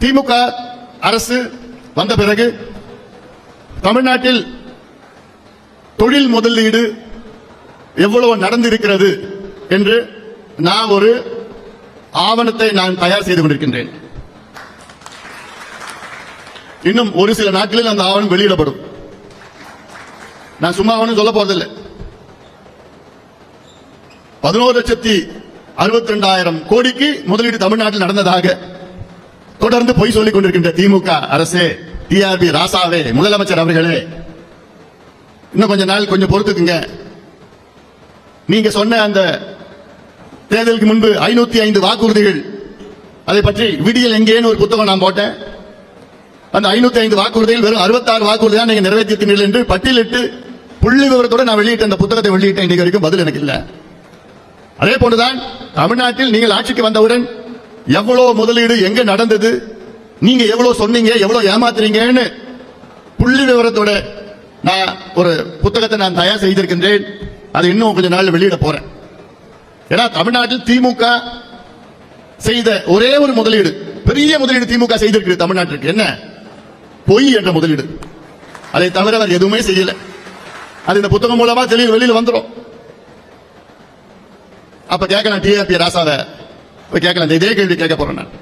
திமுக அரசு வந்த பிறகு தமிழ்நாட்டில் தொழில் முதலீடு எவ்வளவு நடந்திருக்கிறது என்று நான் ஒரு ஆவணத்தை நான் தயார் செய்து கொண்டிருக்கின்றேன். இன்னும் ஒரு சில நாட்களில் அந்த ஆவணம் வெளியிடப்படும். நான் சும்மா ஒன்றும் சொல்ல போறதில்லை. பதினோரு லட்சத்தி அறுபத்தி ரெண்டாயிரம் கோடிக்கு முதலீடு தமிழ்நாட்டில் நடந்ததாக தொடர்ந்து பொய் சொல்லிக் கொண்டிருக்கின்ற திமுக அரசே டிஆர்பி ராசாவே முதலமைச்சர் அவர்களே இன்னும் கொஞ்ச நாள் கொஞ்சம் பொறுத்துக்குங்க. நீங்க சொன்ன அந்த தேர்தலுக்கு முன்பு ஐநூத்தி ஐந்து வாக்குறுதிகள் அதை பற்றி விடியல் எங்கேன்னு ஒரு புத்தகம் நான் போட்டேன். அந்த ஐநூத்தி ஐந்து வாக்குறுதிகள் வெறும் அறுபத்தாறு வாக்குறுதி தான் நீங்க நிறைவேற்றிருக்கிறீர்கள் என்று பட்டியலிட்டு புள்ளி விவரத்தோட நான் வெளியிட்ட அந்த புத்தகத்தை வெளியிட்டேன். இன்னைக்கு வரைக்கும் பதில் எனக்கு இல்லை. அதே போன்றுதான் தமிழ்நாட்டில் நீங்கள் ஆட்சிக்கு வந்தவுடன் எவ்வளவு முதலீடு எங்க நடந்தது? நீங்க எவ்வளவு சொன்னீங்க எவ்வளவு ஏமாத்துறீங்கன்னு புள்ளி விவரத்தோட நான் ஒரு புத்தகத்தை நான் தயார் செய்திருக்கின்றேன். அது இன்னும் கொஞ்ச நாள் வெளியிட போறேன். ஏன்னா தமிழ்நாட்டில் திமுக செய்த ஒரே ஒரு முதலீடு பெரிய முதலீடு திமுக செய்திருக்கு தமிழ்நாட்டிற்கு. என்ன? பொய் என்ற முதலீடு. அதை தவிர அவர் எதுவுமே செய்யல. அது இந்த புத்தகம் மூலமா தெளிவு வெளியில் வந்துடும் அப்ப கேட்கலாம் டிஆர்பி ராசாவை போய் இதே கேள்வி கேட்க போறேன் நான்